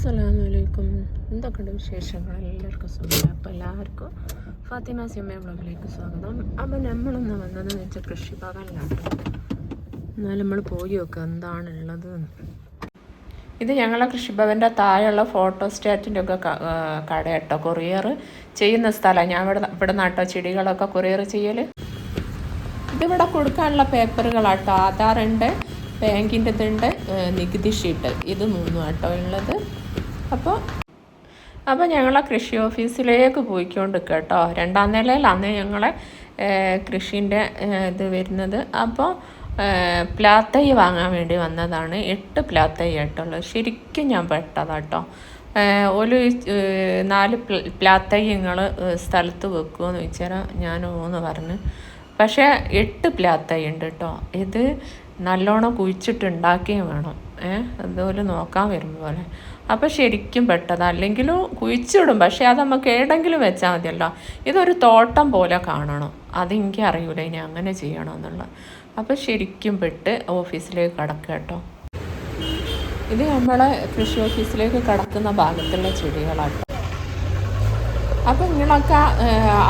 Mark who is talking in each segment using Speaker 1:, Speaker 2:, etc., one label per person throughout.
Speaker 1: അസ്സലാമലൈക്കും എന്തൊക്കെയുണ്ട് വിശേഷങ്ങൾ? എല്ലാവർക്കും സ്വാഗതം അപ്പോൾ എല്ലാവർക്കും ഫാത്തിമ സിമ്മ ബ്ലോഗിലേക്ക് സ്വാഗതം. അപ്പോൾ നമ്മളൊന്ന് വന്നതെന്ന് വെച്ചാൽ കൃഷിഭവനിലാണ് എന്നാലും നമ്മൾ പോയി നോക്കുക എന്താണുള്ളത്. ഇത് ഞങ്ങളെ കൃഷിഭവന്റെ താഴെയുള്ള ഫോട്ടോ സ്റ്റാറ്റിന്റെ ഒക്കെ കട കേട്ടോ. കൊറിയർ ചെയ്യുന്ന സ്ഥലമാണ് ഞാൻ ഇവിടെ ഇവിടെ നാട്ടോ ചെടികളൊക്കെ കൊറിയർ ചെയ്യൽ ഇതിവിടെ കൊടുക്കാനുള്ള പേപ്പറുകളാട്ടോ ആധാറുണ്ട് ബാങ്കിന്റെ ഇതുണ്ട് നികുതി ഷീട്ട് ഇത് മൂന്നും ആട്ടോ ഉള്ളത്. അപ്പോൾ അപ്പോൾ ഞങ്ങളെ കൃഷി ഓഫീസിലേക്ക് പോയിക്കൊണ്ട് കേട്ടോ രണ്ടാം നിലയിലാണ് ഞങ്ങളെ കൃഷീന്റെ ഇത് വരുന്നത്. അപ്പോൾ പ്ലാത്തൈ വാങ്ങാൻ വേണ്ടി വന്നതാണ്. എട്ട് പ്ലാത്തൈ ആയിട്ടുള്ളത് ശരിക്കും ഞാൻ പെട്ടതാട്ടോ. ഒരു നാല് പ്ലാത്തയ്യങ്ങൾ സ്ഥലത്ത് വെക്കുമെന്ന് ചോദിച്ചാൽ ഞാൻ ഓന്ന് പറഞ്ഞ്. പക്ഷേ എട്ട് പ്ലാത്തൈ ഉണ്ട് കേട്ടോ ഇത് നല്ലോണം കുഴിച്ചിട്ടുണ്ടാക്കുകയും വേണം. ഏഹ് അതുപോലെ നോക്കാൻ വരും പോലെ അപ്പോൾ ശരിക്കും പെട്ടത്. അല്ലെങ്കിലും കുഴിച്ചിടും. പക്ഷേ അത് നമുക്ക് ഏടെങ്കിലും വെച്ചാൽ മതിയല്ലോ. ഇതൊരു തോട്ടം പോലെ കാണണം. അതെനിക്ക് അറിയൂല. ഇനി അങ്ങനെ ചെയ്യണമെന്നുള്ളത് അപ്പോൾ ശരിക്കും പെട്ട് ഓഫീസിലേക്ക് കടക്കുക കേട്ടോ. ഇത് നമ്മളെ കൃഷി ഓഫീസിലേക്ക് കടക്കുന്ന ഭാഗത്തുള്ള ചെടികളാട്ടോ അപ്പോൾ നിങ്ങളൊക്കെ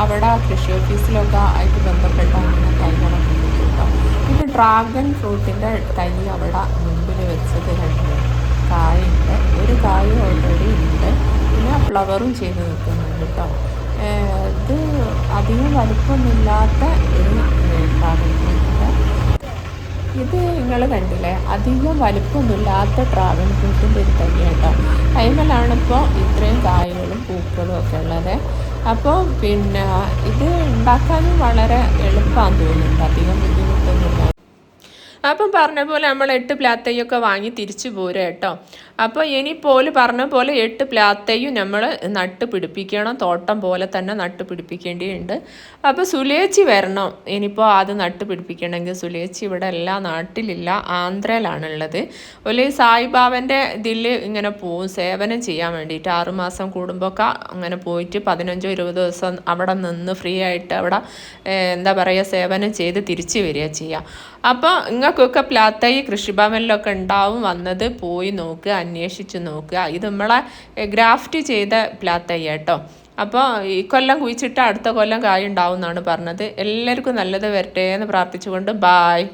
Speaker 1: അവിടെ കൃഷി ഓഫീസിലൊക്കെ ആയിട്ട് ബന്ധപ്പെട്ട അങ്ങനെ തൈകളൊക്കെ കിട്ടും ഇത് ഡ്രാഗൺ ഫ്രൂട്ടിന്റെ തൈ അവിടെ മുമ്പിൽ വെച്ചത് കണ്ടു. കായുണ്ട്. ഒരു കായ് ഓൾറെഡി ഉണ്ട്. പിന്നെ ഫ്ലവറും ചെയ്ത് നിൽക്കുന്നുണ്ട് കേട്ടോ. ഇത് അധികം വലുപ്പമൊന്നുമില്ലാത്ത ഒരു ഡ്രാഗൺ ഇത് നിങ്ങൾ കണ്ടില്ലേ? അധികം വലുപ്പമൊന്നുമില്ലാത്ത ഡ്രാഗൺ ഫ്രൂട്ടിന്റെ ഒരു തൈ കേട്ടോ. അതിനാലാണിപ്പോൾ ഇത്രയും കായകളും പൂക്കളും ഒക്കെ ഉള്ളത്. അപ്പോൾ പിന്നെ ഇത് ഉണ്ടാക്കാനും വളരെ എളുപ്പമാണെന്ന് തോന്നുന്നുണ്ട്. അധികം ബുദ്ധിമുട്ടൊന്നും അപ്പം പറഞ്ഞ പോലെ നമ്മൾ എട്ട് പ്ലാത്തയ്യൊക്കെ വാങ്ങി തിരിച്ചു പോരുക കേട്ടോ. അപ്പോൾ ഇനി പോലെ പറഞ്ഞ പോലെ എട്ട് പ്ലാത്തയും നമ്മൾ നട്ട് പിടിപ്പിക്കണം. തോട്ടം പോലെ തന്നെ നട്ട് പിടിപ്പിക്കേണ്ടിയുണ്ട്. അപ്പോൾ സുലേച്ചി വരണം. ഇനിയിപ്പോൾ അത് നട്ട് പിടിപ്പിക്കണമെങ്കിൽ സുലേച്ചി ഇവിടെ എല്ലാ നാട്ടിലില്ല ആന്ധ്രയിലാണുള്ളത്. ഒരു സായിബാബന്റെ ഇതിൽ ഇങ്ങനെ പോവും സേവനം ചെയ്യാൻ വേണ്ടിയിട്ട്. ആറുമാസം കൂടുമ്പോഴൊക്കെ അങ്ങനെ പോയിട്ട് പതിനഞ്ചോ ഇരുപത് ദിവസം അവിടെ നിന്ന് ഫ്രീ ആയിട്ട് അവിടെ എന്താ പറയുക സേവനം ചെയ്ത് തിരിച്ചു വരിക ചെയ്യുക അപ്പോൾ നിങ്ങൾക്കൊക്കെ പ്ലാത്തൈ കൃഷിഭവനിലൊക്കെ ഉണ്ടാവും വന്നത് പോയി നോക്കുക അന്വേഷിച്ച് നോക്കുക. ഇത് നമ്മളെ ഗ്രാഫ്റ്റ് ചെയ്ത പ്ലാത്തയ്യ കേട്ടോ. അപ്പോൾ ഈ കൊല്ലം കുഴിച്ചിട്ട് അടുത്ത കൊല്ലം കായ ഉണ്ടാവും എന്നാണ് പറഞ്ഞത്. എല്ലാവർക്കും നല്ലത് വരട്ടെ എന്ന് പ്രാർത്ഥിച്ചുകൊണ്ട് ബായ്